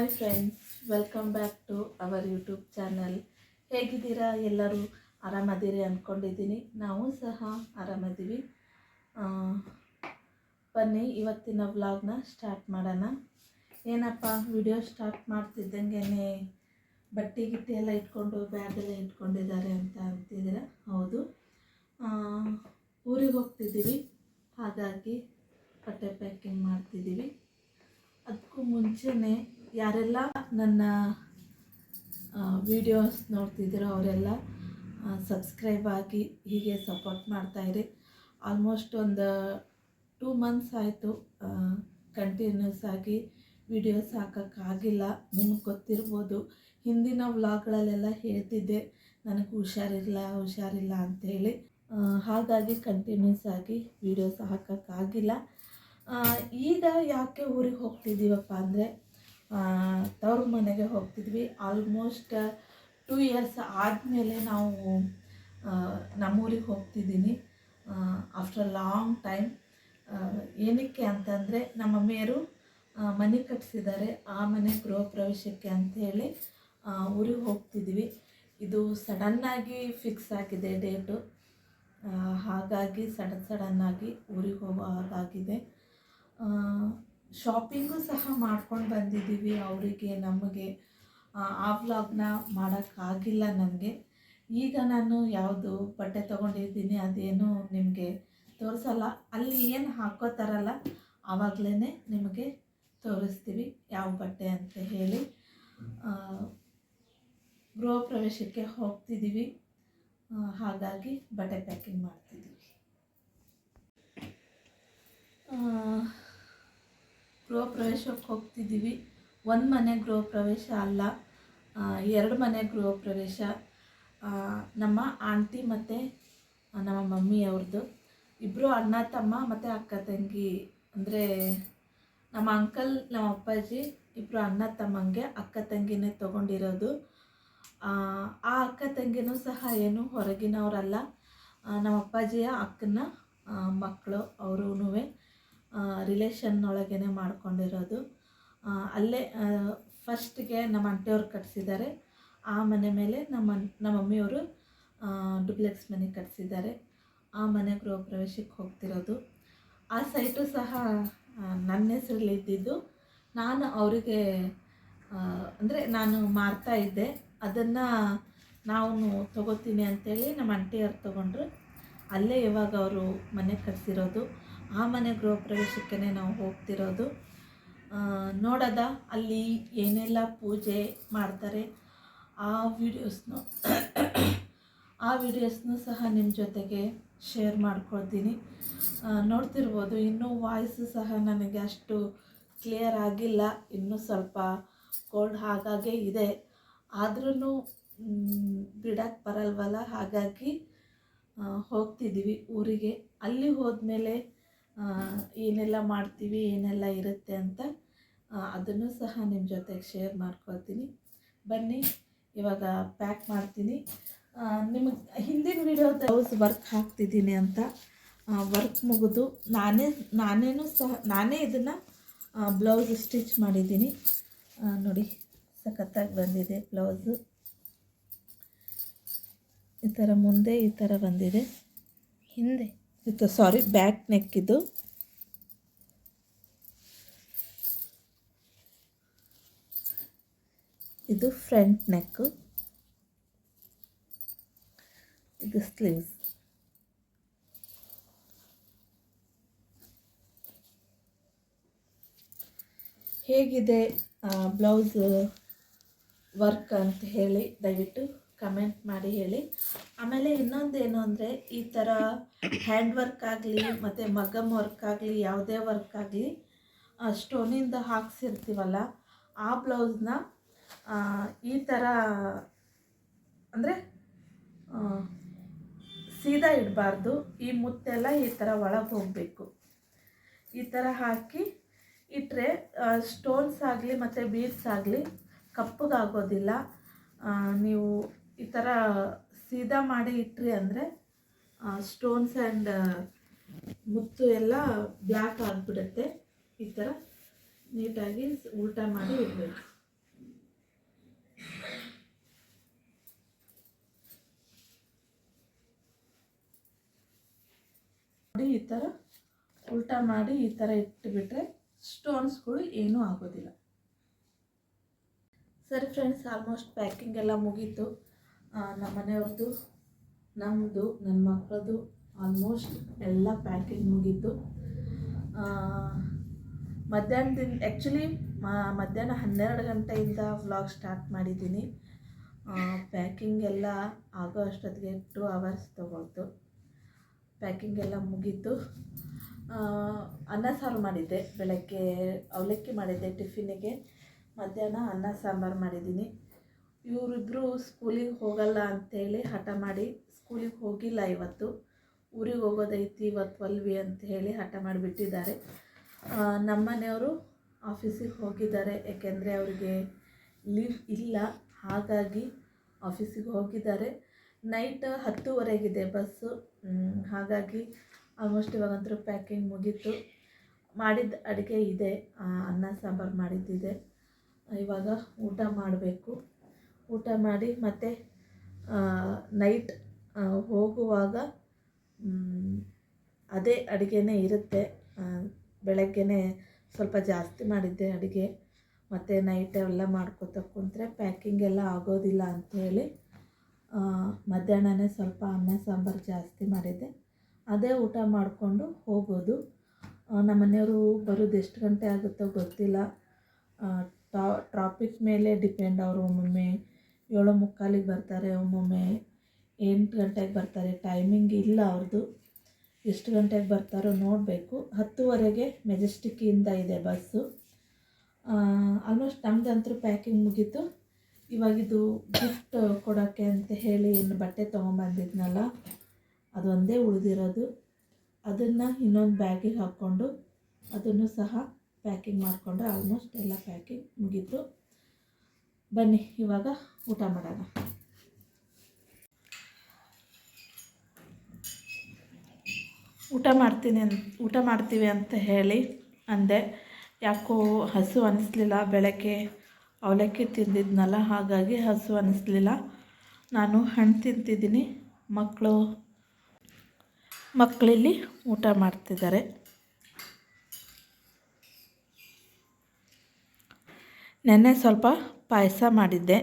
Hi friends welcome back to our YouTube channel ಹೇಗಿದ್ದೀರಾ? ಎಲ್ಲರೂ ಆರಾಮದಿರಿ ಅಂದ್ಕೊಂಡಿದ್ದೀನಿ ನಾವು ಸಹ ಆರಾಮದೀವಿ. ಬನ್ನಿ, ಇವತ್ತಿನ ವ್ಲಾಗ್ನ ಸ್ಟಾರ್ಟ್ ಮಾಡೋಣ. ಏನಪ್ಪ ವಿಡಿಯೋ ಸ್ಟಾರ್ಟ್ ಮಾಡ್ತಿದ್ದಂಗೆ ಬಟ್ಟೆ ಗಿಟ್ಟಿ ಎಲ್ಲ ಇಟ್ಕೊಂಡು ಬ್ಯಾಗೆಲ್ಲ ಇಟ್ಕೊಂಡಿದ್ದಾರೆ ಅಂತ ಅಂತಿದ್ದೀರಾ? ಹೌದು. ಊರಿಗೆ ಹೋಗ್ತಿದ್ದೀವಿ. ಹಾಗಾಗಿ ಬಟ್ಟೆ ಪ್ಯಾಕಿಂಗ್ ಮಾಡ್ತಿದ್ದೀವಿ. ಅದಕ್ಕೂ ಮುಂಚೆನೇ ಯಾರೆಲ್ಲ ನನ್ನ ವಿಡಿಯೋಸ್ ನೋಡ್ತಿದ್ದೀರೋ ಅವರೆಲ್ಲ ಸಬ್ಸ್ಕ್ರೈಬ್ ಆಗಿ ಹೀಗೆ ಸಪೋರ್ಟ್ ಮಾಡ್ತಾಯಿರಿ ಆಲ್ಮೋಸ್ಟ್ ಒಂದು ಟೂ ಮಂತ್ಸ್ ಆಯಿತು ಕಂಟಿನ್ಯೂಸ್ ಆಗಿ ವಿಡಿಯೋಸ್ ಹಾಕೋಕ್ಕಾಗಿಲ್ಲ ನಿಮ್ಗೆ ಗೊತ್ತಿರ್ಬೋದು, ಹಿಂದಿನ ವ್ಲಾಗ್ಗಳಲ್ಲೆಲ್ಲ ಹೇಳ್ತಿದ್ದೆ, ನನಗೆ ಹುಷಾರಿಲ್ಲ ಹುಷಾರಿಲ್ಲ ಅಂಥೇಳಿ ಹಾಗಾಗಿ ಕಂಟಿನ್ಯೂಸ್ ಆಗಿ ವಿಡಿಯೋಸ್ ಹಾಕೋಕ್ಕಾಗಿಲ್ಲ ಈಗ ಯಾಕೆ ಊರಿಗೆ ಹೋಗ್ತಿದ್ದೀವಪ್ಪ ಅಂದರೆ ತವ್ರ ಮನೆಗೆ ಹೋಗ್ತಿದ್ವಿ. ಆಲ್ಮೋಸ್ಟ್ ಟೂ ಇಯರ್ಸ್ ಆದಮೇಲೆ ನಾವು ನಮ್ಮೂರಿಗೆ ಹೋಗ್ತಿದ್ದೀನಿ. ಆಫ್ಟರ್ ಲಾಂಗ್ ಟೈಮ್ ಏನಕ್ಕೆ ಅಂತಂದರೆ, ನಮ್ಮ ಮಮ್ಮಿಯರು ಮನೆ ಕಟ್ಟಿಸಿದ್ದಾರೆ ಆ ಮನೆ ಗೃಹ ಪ್ರವೇಶಕ್ಕೆ ಅಂಥೇಳಿ ಊರಿಗೆ ಹೋಗ್ತಿದ್ವಿ. ಇದು ಸಡನ್ನಾಗಿ ಫಿಕ್ಸ್ ಆಗಿದೆ ಡೇಟು ಹಾಗಾಗಿ ಸಡನ್ ಸಡನ್ನಾಗಿ ಊರಿಗೆ ಹೋಗೋ ಹಾಗಾಗಿದೆ. ಶಾಪಿಂಗು ಸಹ ಮಾಡ್ಕೊಂಡು ಬಂದಿದ್ದೀವಿ. ಅವರಿಗೆ ನಮಗೆ ಆ, ವ್ಲಾಗ್ನ ಮಾಡೋಕ್ಕಾಗಿಲ್ಲ ನನಗೆ ಈಗ ನಾನು ಯಾವುದು ಬಟ್ಟೆ ತೊಗೊಂಡಿದ್ದೀನಿ ಅದೇನು ನಿಮಗೆ ತೋರಿಸಲ್ಲ. ಅಲ್ಲಿ ಏನು ಹಾಕೋತಾರಲ್ಲ ಆವಾಗಲೇ ನಿಮಗೆ ತೋರಿಸ್ತೀವಿ ಯಾವ ಬಟ್ಟೆ ಅಂತ ಹೇಳಿ. ಗೃಹ ಪ್ರವೇಶಕ್ಕೆ ಹೋಗ್ತಿದ್ದೀವಿ. ಹಾಗಾಗಿ ಬಟ್ಟೆ ಪ್ಯಾಕಿಂಗ್ ಮಾಡ್ತಿದ್ದೀವಿ. ಗೃಹ ಪ್ರವೇಶಕ್ಕೆ ಹೋಗ್ತಿದ್ದೀವಿ. ಒಂದು ಮನೆ ಗೃಹ ಪ್ರವೇಶ ಅಲ್ಲ ಎರಡು ಮನೆ ಗೃಹ ಪ್ರವೇಶ ನಮ್ಮ ಆಂಟಿ ಮತ್ತು ನಮ್ಮ ಮಮ್ಮಿ ಅವ್ರದ್ದು ಇಬ್ಬರು ಅಣ್ಣ, ತಮ್ಮ ಮತ್ತು ಅಕ್ಕ, ತಂಗಿ. ಅಂದರೆ ನಮ್ಮ ಅಂಕಲ್, ನಮ್ಮ ಅಪ್ಪಾಜಿ ಇಬ್ಬರು ಅಣ್ಣ, ತಮ್ಮಂಗೆ ಅಕ್ಕ, ತಂಗಿನೇ ತೊಗೊಂಡಿರೋದು. ಆ ಅಕ್ಕ, ತಂಗಿನೂ ಸಹ ಏನು ಹೊರಗಿನವರಲ್ಲ. ನಮ್ಮ ಅಪ್ಪಾಜಿಯ ಅಕ್ಕನ ಮಕ್ಕಳು ಅವರೂ ರಿಲೇಷನ್ ಒಳಗೇ ಮಾಡ್ಕೊಂಡಿರೋದು. ಅಲ್ಲೇ ಫಸ್ಟ್ಗೆ ನಮ್ಮ ಅಂಟಿಯವ್ರು ಕಟ್ಸಿದ್ದಾರೆ. ಆ ಮನೆ ಮೇಲೆ ನಮ್ಮ ನಮ್ಮ ಮಮ್ಮಿಯವರು ಡುಪ್ಲೆಕ್ಸ್ ಮನೆ ಕಟ್ಸಿದ್ದಾರೆ. ಆ ಮನೆ ಗೃಹ ಪ್ರವೇಶಕ್ಕೆ ಹೋಗ್ತಿರೋದು. ಆ ಸೈಟು ಸಹ ನನ್ನ ಹೆಸರಲ್ಲಿ ಇದ್ದಿದ್ದು. ನಾನು ಅವರಿಗೆ ಅಂದರೆ ನಾನು ಮಾರ್ತಾ ಇದ್ದೆ. ಅದನ್ನು ನಾವು ತಗೋತೀನಿ ಅಂತೇಳಿ ನಮ್ಮ ಅಂಟಿಯವ್ರು ತೊಗೊಂಡ್ರು. ಅಲ್ಲೇ ಇವಾಗ ಅವರು ಮನೆ ಕಟ್ಸಿರೋದು. ಆ ಮನೆ ಗೃಹ ಪ್ರವೇಶಕ್ಕೆ ನಾವು ಹೋಗ್ತಿರೋದು. ನೋಡೋದ ಅಲ್ಲಿ ಏನೆಲ್ಲ ಪೂಜೆ ಮಾಡ್ತಾರೆ. ಆ ವಿಡಿಯೋಸ್ನು ಆ ವಿಡಿಯೋಸ್ನು ಸಹ ನಿಮ್ಮ ಜೊತೆಗೆ ಶೇರ್ ಮಾಡ್ಕೊಳ್ತೀನಿ. ನೋಡ್ತಿರ್ಬೋದು. ಇನ್ನೂ ವಾಯ್ಸ್ ಸಹ ನನಗೆ ಅಷ್ಟು ಕ್ಲಿಯರ್ ಆಗಿಲ್ಲ. ಇನ್ನೂ ಸ್ವಲ್ಪ ಕೋಲ್ಡ್ ಹಾಗಾಗೆ ಇದೆ. ಆದ್ರೂ ಬಿಡಕ್ಕೆ ಬರಲ್ವಲ್ಲ? ಹಾಗಾಗಿ ಹೋಗ್ತಿದ್ದೀವಿ ಊರಿಗೆ. ಅಲ್ಲಿ ಹೋದ್ಮೇಲೆ ಏನೆಲ್ಲ ಮಾಡ್ತೀವಿ, ಏನೆಲ್ಲ ಇರುತ್ತೆ ಅಂತ ಅದನ್ನು ಸಹ ನಿಮ್ಮ ಜೊತೆಗೆ ಶೇರ್ ಮಾಡ್ಕೊಳ್ತೀನಿ. ಬನ್ನಿ, ಇವಾಗ ಪ್ಯಾಕ್ ಮಾಡ್ತೀನಿ. ನಿಮಗೆ ಹಿಂದಿನ ವಿಡಿಯೋ ಬ್ಲೌಸ್ ವರ್ಕ್ ಹಾಕ್ತಿದ್ದೀನಿ ಅಂತ. ವರ್ಕ್ ಮುಗಿದು ನಾನೇ, ನಾನೇನು ಸಹ, ನಾನೇ ಇದನ್ನು ಬ್ಲೌಸ್ ಸ್ಟಿಚ್ ಮಾಡಿದ್ದೀನಿ. ನೋಡಿ, ಸಖತ್ತಾಗಿ ಬಂದಿದೆ ಬ್ಲೌಸು ಈ ಥರ ಮುಂದೆ ಈ ಥರ ಬಂದಿದೆ. ಹಿಂದೆ. ಇದು ಸಾರಿ ಬ್ಯಾಕ್ ನೆಕ್ ಇದು. ಇದು ಫ್ರಂಟ್ ನೆಕ್ಕು ಇದು ಸ್ಲೀವ್ಸ್ ಹೇಗಿದೆ ಬ್ಲೌಸ್ ವರ್ಕ್ ಅಂತ ಹೇಳಿ ದಯವಿಟ್ಟು ಕಮೆಂಟ್ ಮಾಡಿ ಹೇಳಿ. ಆಮೇಲೆ ಇನ್ನೊಂದು ಏನು ಅಂದರೆ ಈ ಥರ ಹ್ಯಾಂಡ್ ವರ್ಕ್ ಆಗಲಿ ಮತ್ತು ಮಗಮ್ ವರ್ಕ್ ಆಗಲಿ ಯಾವುದೇ ವರ್ಕ್ ಆಗಲಿ ಸ್ಟೋನಿಂದ ಹಾಕ್ಸಿರ್ತೀವಲ್ಲ, ಆ ಬ್ಲೌಸ್ನ ಈ ಥರ ಅಂದರೆ ಸೀದಾ ಇಡಬಾರ್ದು. ಈ ಮುತ್ತೆಲ್ಲ ಈ ಥರ ಒಳಗೆ ಹೋಗಬೇಕು. ಈ ಥರ ಹಾಕಿ ಇಟ್ಟರೆ ಸ್ಟೋನ್ಸ್ ಆಗಲಿ ಮತ್ತು ಬೀಡ್ಸ್ ಆಗಲಿ ಕಪ್ಪಗಾಗೋದಿಲ್ಲ. ನೀವು ಈ ಥರ ಸೀದಾ ಮಾಡಿ ಇಟ್ರಿ ಅಂದರೆ ಸ್ಟೋನ್ಸ್ ಆ್ಯಂಡ್ ಮುತ್ತು ಎಲ್ಲ ಬ್ಲ್ಯಾಕ್ ಆಗಿಬಿಡುತ್ತೆ. ಈ ಥರ ನೀಟಾಗಿ ಉಲ್ಟಾ ಮಾಡಿ ಇಡಬೇಕು. ಈ ಥರ ಉಲ್ಟಾ ಮಾಡಿ ಈ ಥರ ಇಟ್ಟುಬಿಟ್ರೆ ಸ್ಟೋನ್ಸ್ಗಳು ಏನೂ ಆಗೋದಿಲ್ಲ. ಸರಿ ಫ್ರೆಂಡ್ಸ್ ಆಲ್ಮೋಸ್ಟ್ ಪ್ಯಾಕಿಂಗ್ ಎಲ್ಲ ಮುಗೀತು. ನಮ್ಮ ಮನೆಯವ್ರದ್ದು ನಮ್ಮದು ನನ್ನ ಮಕ್ಕಳದು ಆಲ್ಮೋಸ್ಟ್ ಎಲ್ಲ ಪ್ಯಾಕಿಂಗ್ ಮುಗೀತು. ಮಧ್ಯಾಹ್ನದಿಂದ ಆ್ಯಕ್ಚುಲಿ ಮಧ್ಯಾಹ್ನ ಹನ್ನೆರಡು ಗಂಟೆಯಿಂದ ವ್ಲಾಗ್ ಸ್ಟಾರ್ಟ್ ಮಾಡಿದ್ದೀನಿ. ಪ್ಯಾಕಿಂಗ್ ಎಲ್ಲ ಆಗೋ ಅಷ್ಟೊತ್ತಿಗೆ ಟೂ ಅವರ್ಸ್ ತೊಗೊಳ್ತು. ಪ್ಯಾಕಿಂಗ್ ಎಲ್ಲ ಮುಗೀತು. ಅನ್ನ ಸಾರು ಮಾಡಿದ್ದೆ, ಬೆಳಗ್ಗೆ ಅವಲಕ್ಕಿ ಮಾಡಿದ್ದೆ ಟಿಫಿನಿಗೆ ಮಧ್ಯಾಹ್ನ ಅನ್ನ ಸಾಂಬಾರು ಮಾಡಿದ್ದೀನಿ. ಇವರಿಬ್ಬರು ಸ್ಕೂಲಿಗೆ ಹೋಗಲ್ಲ ಅಂತೇಳಿ ಹಠ ಮಾಡಿ ಸ್ಕೂಲಿಗೆ ಹೋಗಿಲ್ಲ ಇವತ್ತು. ಊರಿಗೆ ಹೋಗೋದೈತಿ ಇವತ್ತು ಅಲ್ವಿ ಅಂತ ಹೇಳಿ ಹಠ ಮಾಡಿಬಿಟ್ಟಿದ್ದಾರೆ. ನಮ್ಮ ಮನೆಯವರು ಆಫೀಸಿಗೆ ಹೋಗಿದ್ದಾರೆ. ಯಾಕೆಂದರೆ ಅವರಿಗೆ ಲೀವ್ ಇಲ್ಲ. ಹಾಗಾಗಿ ಆಫೀಸಿಗೆ ಹೋಗಿದ್ದಾರೆ. ನೈಟ್ ಹತ್ತುವರೆಗಿದೆ ಬಸ್ಸು. ಹಾಗಾಗಿ ಆಲ್ಮೋಸ್ಟ್ ಇವಾಗಂತೂ ಪ್ಯಾಕಿಂಗ್ ಮುಗೀತು. ಮಾಡಿದ ಅಡುಗೆ ಇದೆ. ಅನ್ನ ಸಾಂಬಾರು ಮಾಡಿದ್ದಿದೆ. ಇವಾಗ ಊಟ ಮಾಡಬೇಕು. ಊಟ ಮಾಡಿ ಮತ್ತೆ ನೈಟ್ ಹೋಗುವಾಗ ಅದೇ ಅಡುಗೆನೇ ಇರುತ್ತೆ. ಬೆಳಗ್ಗೆನೇ ಸ್ವಲ್ಪ ಜಾಸ್ತಿ ಮಾಡಿದ್ದೆ ಅಡುಗೆ. ಮತ್ತು ನೈಟ್ ಎಲ್ಲ ಮಾಡ್ಕೋತ ಕುಂತ್ರೆ ಪ್ಯಾಕಿಂಗ್ ಎಲ್ಲ ಆಗೋದಿಲ್ಲ ಅಂಥೇಳಿ ಮಧ್ಯಾಹ್ನನೇ ಸ್ವಲ್ಪ ಅನ್ನ ಸಾಂಬಾರು ಜಾಸ್ತಿ ಮಾಡಿದ್ದೆ. ಅದೇ ಊಟ ಮಾಡಿಕೊಂಡು ಹೋಗೋದು. ನಮ್ಮ ಮನೆಯವರು ಬರೋದು ಎಷ್ಟು ಗಂಟೆ ಆಗುತ್ತೋ ಗೊತ್ತಿಲ್ಲ. ಟ್ರಾಫಿಕ್ ಮೇಲೆ ಡಿಪೆಂಡ್ ಅವರು ಒಮ್ಮೊಮ್ಮೆ ಏಳು ಮುಕ್ಕಾಲಿಗೆ ಬರ್ತಾರೆ, ಒಮ್ಮೊಮ್ಮೆ ಎಂಟು ಗಂಟೆಗೆ ಬರ್ತಾರೆ. ಟೈಮಿಂಗ್ ಇಲ್ಲ ಅವ್ರದ್ದು ಎಷ್ಟು ಗಂಟೆಗೆ ಬರ್ತಾರೋ ನೋಡಬೇಕು. ಹತ್ತುವರೆಗೆ ಮೆಜೆಸ್ಟಿಕ್ಕಿಂದ ಇದೆ ಬಸ್ಸು. ಆಲ್ಮೋಸ್ಟ್ ನಮ್ದಂತೂ ಪ್ಯಾಕಿಂಗ್ ಮುಗೀತು. ಇವಾಗಿದು ಗಿಫ್ಟ್ ಕೊಡೋಕ್ಕೆ ಅಂತ ಹೇಳಿ ಏನು ಬಟ್ಟೆ ತೊಗೊಂಬಂದಿದ್ನಲ್ಲ ಅದೊಂದೇ ಉಳಿದಿರೋದು. ಅದನ್ನು ಇನ್ನೊಂದು ಬ್ಯಾಗಿಗೆ ಹಾಕ್ಕೊಂಡು ಅದನ್ನು ಸಹ ಪ್ಯಾಕಿಂಗ್ ಮಾಡಿಕೊಂಡ್ರೆ ಆಲ್ಮೋಸ್ಟ್ ಎಲ್ಲ ಪ್ಯಾಕಿಂಗ್ ಮುಗೀತು. ಬನ್ನಿ, ಇವಾಗ ಊಟ ಮಾಡೋಣ. ಊಟ ಮಾಡ್ತೀನಿ ಊಟ ಮಾಡ್ತೀವಿ ಅಂತ ಹೇಳಿ ಅಂದೆ. ಯಾಕೋ ಹಸು ಅನ್ನಿಸ್ಲಿಲ್ಲ ಬೆಳಗ್ಗೆ ಅವಲಕ್ಕಿ ತಿಂದಿದ್ನಲ್ಲ, ಹಾಗಾಗಿ ಹಸು ಅನ್ನಿಸ್ಲಿಲ್ಲ ನಾನು ಹಣ್ಣು ತಿಂತಿದ್ದೀನಿ ಮಕ್ಕಳು ಮಕ್ಕಳಿಲ್ಲಿ ಊಟ ಮಾಡ್ತಿದ್ದಾರೆ. ನೆನ್ನೆ ಸ್ವಲ್ಪ ಪಾಯಸ ಮಾಡಿದ್ದೆ.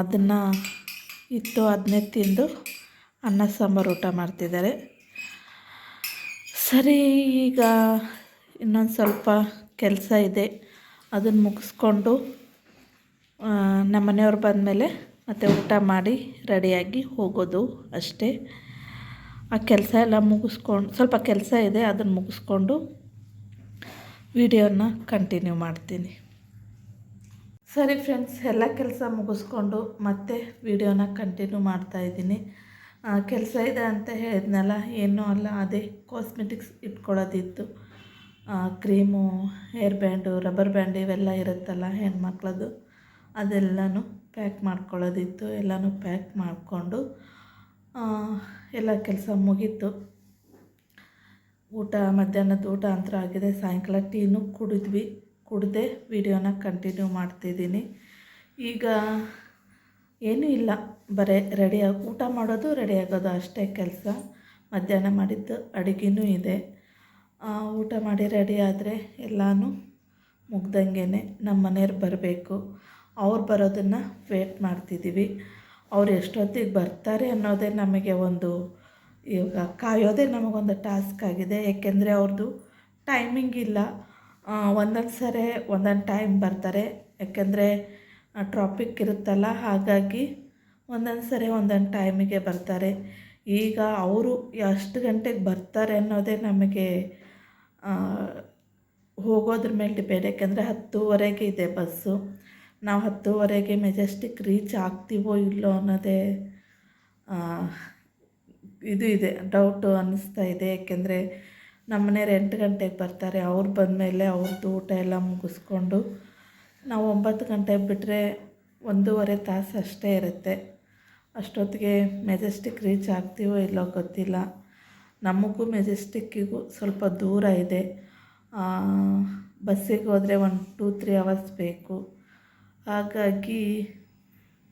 ಅದನ್ನು ಇತ್ತು ಅದನ್ನೇ ತಿಂದು ಅನ್ನ ಸಾಂಬಾರು ಊಟ ಮಾಡ್ತಿದ್ದಾರೆ. ಸರಿ, ಈಗ ಇನ್ನೊಂದು ಸ್ವಲ್ಪ ಕೆಲಸ ಇದೆ. ಅದನ್ನು ಮುಗಿಸ್ಕೊಂಡು ನಮ್ಮ ಮನೆಯವ್ರು ಬಂದಮೇಲೆ ಮತ್ತೆ ಊಟ ಮಾಡಿ ರೆಡಿಯಾಗಿ ಹೋಗೋದು ಅಷ್ಟೇ. ಆ ಕೆಲಸ ಎಲ್ಲ ಮುಗಿಸ್ಕೊಂಡು, ಸ್ವಲ್ಪ ಕೆಲಸ ಇದೆ ಅದನ್ನು ಮುಗಿಸ್ಕೊಂಡು ವಿಡಿಯೋನ ಕಂಟಿನ್ಯೂ ಮಾಡ್ತೀನಿ. ಸರಿ ಫ್ರೆಂಡ್ಸ್ ಎಲ್ಲ ಕೆಲಸ ಮುಗಿಸ್ಕೊಂಡು ಮತ್ತೆ ವಿಡಿಯೋನ ಕಂಟಿನ್ಯೂ ಮಾಡ್ತಾಯಿದ್ದೀನಿ ಕೆಲಸ ಇದೆ ಅಂತ ಹೇಳಿದ್ನಲ್ಲ, ಏನೂ ಅಲ್ಲ, ಅದೇ cosmetics ಇಟ್ಕೊಳ್ಳೋದಿತ್ತು. Cream hair band rubber band ಇವೆಲ್ಲ ಇರುತ್ತಲ್ಲ ಹೆಣ್ಮಕ್ಳದ್ದು, ಅದೆಲ್ಲನೂ ಪ್ಯಾಕ್ ಮಾಡ್ಕೊಳ್ಳೋದಿತ್ತು, ಎಲ್ಲನೂ ಪ್ಯಾಕ್ ಮಾಡಿಕೊಂಡು ಎಲ್ಲ ಕೆಲಸ ಮುಗೀತು. ಊಟ, ಮಧ್ಯಾಹ್ನದ ಊಟ ಅಂತ ಆಗಿದೆ, ಸಾಯಂಕಾಲ ಟೀನು ಕುಡಿದ್ವಿ. ಕುಡ್ದೆ ವಿಡಿಯೋನ ಕಂಟಿನ್ಯೂ ಮಾಡ್ತಿದ್ದೀನಿ. ಈಗ ಏನೂ ಇಲ್ಲ. ಬರೀ ರೆಡಿಯಾಗಿ ಊಟ ಮಾಡೋದು ರೆಡಿ ಆಗೋದು ಅಷ್ಟೇ ಕೆಲಸ. ಮಧ್ಯಾಹ್ನ ಮಾಡಿದ್ದು ಅಡುಗೆನೂ ಇದೆ. ಊಟ ಮಾಡಿ ರೆಡಿ ಆದರೆ ಎಲ್ಲನೂ ಮುಗ್ದಂಗೆ ನಮ್ಮ ಮನೆಯವ್ರು ಬರಬೇಕು. ಅವ್ರು ಬರೋದನ್ನು ವೇಟ್ ಮಾಡ್ತಿದ್ದೀವಿ ಅವ್ರು ಎಷ್ಟೊತ್ತಿಗೆ ಬರ್ತಾರೆ ಅನ್ನೋದೇ ನಮಗೆ ಒಂದು ಇವಾಗ ಕಾಯೋದೇ ನಮಗೊಂದು ಟಾಸ್ಕ್ ಆಗಿದೆ. ಏಕೆಂದರೆ ಅವ್ರದ್ದು ಟೈಮಿಂಗ್ ಇಲ್ಲ. ಒಂದೊಂದು ಸರಿ ಒಂದೊಂದು ಟೈಮ್ ಬರ್ತಾರೆ. ಯಾಕೆಂದರೆ ಟ್ರಾಪಿಕ್ ಇರುತ್ತಲ್ಲ, ಹಾಗಾಗಿ ಒಂದೊಂದು ಸರಿ ಒಂದೊಂದು ಟೈಮಿಗೆ ಬರ್ತಾರೆ. ಈಗ ಅವರು ಎಷ್ಟು ಗಂಟೆಗೆ ಬರ್ತಾರೆ ಅನ್ನೋದೇ ನಮಗೆ ಹೋಗೋದ್ರ ಮೇಲೆ ಡಿಪೆಂಡ್ ಯಾಕೆಂದರೆ ಹತ್ತುವರೆಗೆ ಇದೆ ಬಸ್ಸು ನಾವು ಹತ್ತುವರೆಗೆ ಮೆಜೆಸ್ಟಿಕ್ ರೀಚ್ ಆಗ್ತೀವೋ ಇಲ್ಲೋ ಅನ್ನೋದೇ ಇದು ಇದೆ ಡೌಟು ಅನ್ನಿಸ್ತಾ ಇದೆ. ಯಾಕೆಂದರೆ ನಮ್ಮನೆಯವ್ರು ಎಂಟು ಗಂಟೆಗೆ ಬರ್ತಾರೆ. ಅವ್ರು ಬಂದಮೇಲೆ ಅವ್ರದ್ದು ಊಟ ಎಲ್ಲ ಮುಗಿಸ್ಕೊಂಡು ನಾವು ಒಂಬತ್ತು ಗಂಟೆಗೆ ಬಿಟ್ಟರೆ ಒಂದೂವರೆ ತಾಸು ಅಷ್ಟೇ ಇರುತ್ತೆ. ಅಷ್ಟೊತ್ತಿಗೆ ಮೆಜೆಸ್ಟಿಕ್ ರೀಚ್ ಆಗ್ತೀವೋ ಇಲ್ಲೋ ಗೊತ್ತಿಲ್ಲ. ನಮಗೂ ಮೆಜೆಸ್ಟಿಕ್ಕಿಗೂ ಸ್ವಲ್ಪ ದೂರ ಇದೆ. ಬಸ್ಸಿಗೆ ಹೋದರೆ ಒಂದು ಟೂ, ತ್ರೀ ಅವರ್ಸ್ ಬೇಕು. ಹಾಗಾಗಿ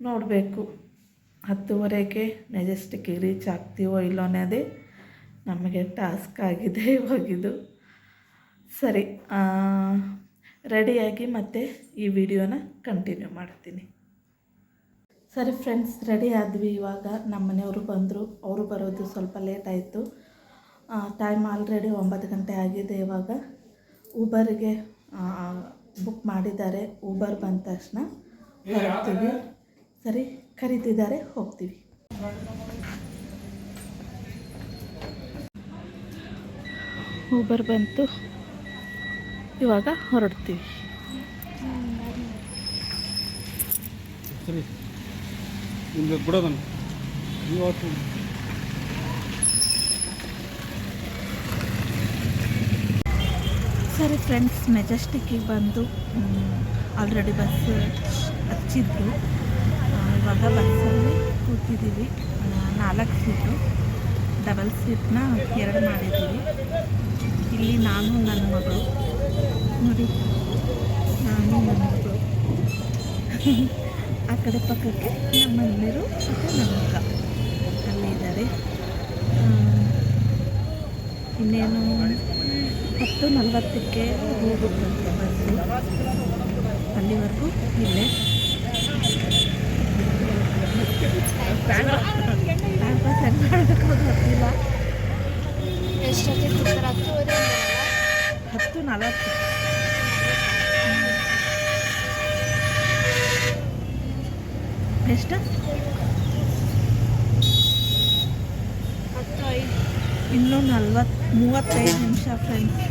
ನೋಡಬೇಕು ಹತ್ತುವರೆಗೆ ಮೆಜೆಸ್ಟಿಕ್ಕಿಗೆ ರೀಚ್ ಆಗ್ತೀವೋ ಇಲ್ಲೋ ಅನ್ನೋದೇ ನಮಗೆ ಟಾಸ್ಕ್ ಆಗಿದೆ ಇವಾಗಿದು. ಸರಿ ರೆಡಿಯಾಗಿ ಮತ್ತೆ ಈ ವಿಡಿಯೋನ ಕಂಟಿನ್ಯೂ ಮಾಡ್ತೀನಿ. ಸರಿ ಫ್ರೆಂಡ್ಸ್, ರೆಡಿ ಆದ್ವಿ ಇವಾಗ. ನಮ್ಮ ಮನೆಯವರು ಬಂದರು. ಅವರು ಬರೋದು ಸ್ವಲ್ಪ ಲೇಟ್ ಆಯಿತು. ಟೈಮ್ ಆಲ್ರೆಡಿ ಒಂಬತ್ತು ಗಂಟೆ ಆಗಿದೆ ಇವಾಗ. ಊಬರ್ಗೆ ಬುಕ್ ಮಾಡಿದ್ದಾರೆ. ಊಬರ್ ಬಂದ ತಕ್ಷಣ ಬರ್ತೀವಿ ಸರಿ ಕರೀತಿದ್ದಾರೆ ಹೋಗ್ತೀವಿ. ಊಬರ್ ಬಂತು. ಇವಾಗ ಹೊರಡ್ತೀವಿ. ಸರಿ ಫ್ರೆಂಡ್ಸ್ ಮೆಜೆಸ್ಟಿಕ್ಕಿಗೆ ಬಂದು ಆಲ್ರೆಡಿ ಬಸ್ ಹಚ್ಚಿದ್ರು. ಇವಾಗ ಬಸ್ಸಲ್ಲಿ ಕೂತಿದ್ದೀವಿ. ನಾಲ್ಕು ಸೀಟು ಡಬಲ್ ಸೀಟ್ನ ಎರಡು ಮಾಡಿದ್ದೀವಿ ಇಲ್ಲಿ ನಾನು ನನ್ನ ಮಗಳು. ನೋಡಿ, ನಾನು ನನ್ನ ಮಗಳು. ಆ ಕಡೆ ಪಕ್ಕಕ್ಕೆ ನಮ್ಮ ಮನೆಯರು ಮತ್ತು ನಮ್ಮ ಅಕ್ಕ. ಅಲ್ಲೇ ಇದ್ದಾರೆ. ಇನ್ನೇನು? ಹತ್ತು ನಲವತ್ತಕ್ಕೆ ಹೋಗುತ್ತಂತೆ ಬಸ್ಸು ಅಲ್ಲಿವರೆಗೂ ಇಲ್ಲೇ. ಹೆಂಗೆ ಮಾಡಬೇಕು ಗೊತ್ತಿಲ್ಲ. ಎಷ್ಟೊತ್ತಿಗೆ ಬಿಡ್ತಾರೆ ಹತ್ತುವರೆ ಹತ್ತು ನಲವತ್ತು. ಎಷ್ಟು? ಹತ್ತು ಐದು. ಇನ್ನೂ ನಲ್ವತ್ತು ಮೂವತ್ತೈದು ನಿಮಿಷ ಫ್ರೆಂಡ್ಸ್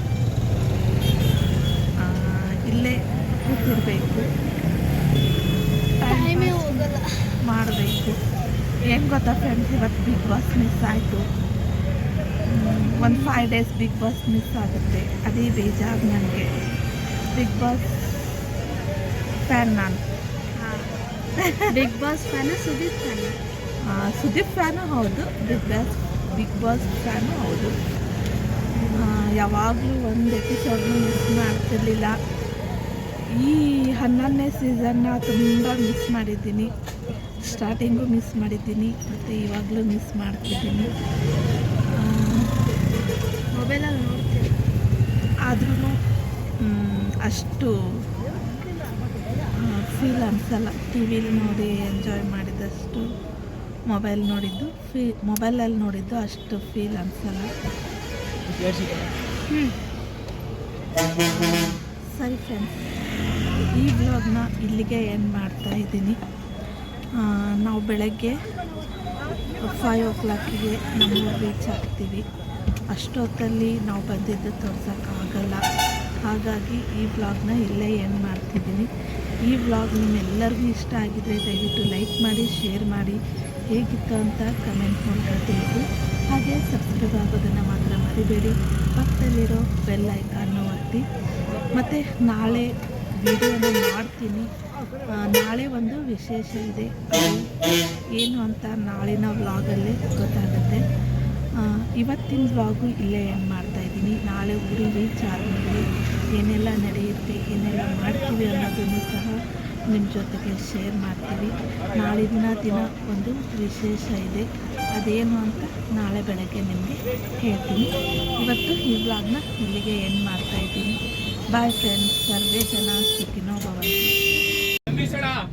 ಇಲ್ಲೇ ಕೂತಿರಬೇಕು. ಟೈಮೇ ಹೋಗಲ್ಲ. ಮಾಡಬೇಕು. ಏನು ಗೊತ್ತಾ ಫ್ರೆಂಡ್ಸ್ ಇವತ್ತು ಬಿಗ್ ಬಾಸ್ ಮಿಸ್ ಆಯಿತು. ಒಂದು five days Bigg Boss miss ಆಗುತ್ತೆ. ಅದೇ ಬೇಜಾರು ನನಗೆ. ಬಿಗ್ ಬಾಸ್ ಫ್ಯಾನ್ ನಾನು. Bigg Boss fan Sudeep fan Sudeep fan ಹೌದು. Bigg Boss Bigg Boss fan ಹೌದು. ಯಾವಾಗಲೂ ಒಂದು ಎಪಿಸೋಡ್ನು ಮಿಸ್ ಮಾಡ್ತಿರ್ಲಿಲ್ಲ. ಈ ಹನ್ನೊಂದನೇ ಸೀಸನ್ನ ತುಂಬ ಮಿಸ್ ಮಾಡಿದ್ದೀನಿ. ಸ್ಟಾರ್ಟಿಂಗು ಮಿಸ್ ಮಾಡಿದ್ದೀನಿ ಮತ್ತು ಇವಾಗಲೂ ಮಿಸ್ ಮಾಡ್ತಿದ್ದೀನಿ. ಮೊಬೈಲಲ್ಲಿ ನೋಡ್ತೀನಿ ಆದ್ರೂ ಅಷ್ಟು ಫೀಲ್ ಅನಿಸಲ್ಲ. ಟಿ ವಿಲಿ ನೋಡಿ ಎಂಜಾಯ್ ಮಾಡಿದಷ್ಟು ಮೊಬೈಲ್ ನೋಡಿದ್ದು ಫೀ ಮೊಬೈಲಲ್ಲಿ ನೋಡಿದ್ದು ಅಷ್ಟು ಫೀಲ್ ಅನಿಸಲ್ಲ. ಹ್ಞೂ ಸರಿ ಫ್ರೆಂಡ್ಸ್ ಈ ಬ್ಲಾಗ್ನ ಇಲ್ಲಿಗೆ ಎಂಡ್ ಮಾಡ್ತಾ ಇದ್ದೀನಿ. ನಾವು ಬೆಳಗ್ಗೆ ಫೈವ್ ಓ ಕ್ಲಾಕಿಗೆ ನಮ್ಮ ರೀಚ್ ಆಗ್ತೀವಿ. ಅಷ್ಟೊತ್ತಲ್ಲಿ ನಾವು ಬಂದಿದ್ದು ತೋರ್ಸೋಕ್ಕಾಗಲ್ಲ. ಹಾಗಾಗಿ ಈ ಬ್ಲಾಗ್ನ ಇಲ್ಲೇ ಎಂಡ್ ಮಾಡ್ತಿದ್ದೀನಿ. ಈ ಬ್ಲಾಗ್ ನಿಮ್ಮೆಲ್ಲರಿಗೂ ಇಷ್ಟ ಆಗಿದ್ರೆ ದಯವಿಟ್ಟು ಲೈಕ್ ಮಾಡಿ ಶೇರ್ ಮಾಡಿ. ಹೇಗಿತ್ತು ಅಂತ ಕಮೆಂಟ್ ಮೂಲಕ ತಿಳಿದು ಹಾಗೆ ಸಬ್ಸ್ಕ್ರೈಬ್ ಆಗೋದನ್ನು ಮಾತ್ರ ಮರಿಬೇಡಿ. ಪಕ್ಕದಲ್ಲಿರೋ ಬೆಲ್ ಐಕಾನ್ನು ಒತ್ತಿ. ಮತ್ತು ನಾಳೆ ವಿಡಿಯೋನ ಮಾಡ್ತೀನಿ. ನಾಳೆ ಒಂದು ವಿಶೇಷ ಇದೆ. ಏನು ಅಂತ ನಾಳಿನ ವ್ಲಾಗಲ್ಲೇ ಗೊತ್ತಾಗುತ್ತೆ. ಇವತ್ತಿನ ವ್ಲಾಗು ಇಲ್ಲೇ ಏನು ಮಾಡ್ತಾಯಿದ್ದೀನಿ ನಾಳೆ ಊರಿಗೆ ರೀಚ್ ಆದಮೇಲೆ ಏನೆಲ್ಲ ನಡೆಯುತ್ತೆ, ಏನೆಲ್ಲ ಮಾಡ್ತೀವಿ ಅನ್ನೋದನ್ನು ಸಹ ನಿಮ್ಮ ಜೊತೆಗೆ ಶೇರ್ ಮಾಡ್ತೀವಿ. ನಾಳಿನ ದಿನ ಒಂದು ವಿಶೇಷ ಇದೆ. ಅದೇನು ಅಂತ ನಾಳೆ ಬೆಳಗ್ಗೆ ನಿಮಗೆ ಹೇಳ್ತೀನಿ. ಇವತ್ತು ಈ ವ್ಲಾಗ್ನ ಇಲ್ಲಿಗೆ ಎಂಡ್ ಮಾಡ್ತಾಯಿದ್ದೀನಿ ಬಾಯ್ ಫ್ರೆಂಡ್ಸ್ ಸರ್ವೇ ಜನ ಸುಖಿನೋ ಭವಂತು. 校长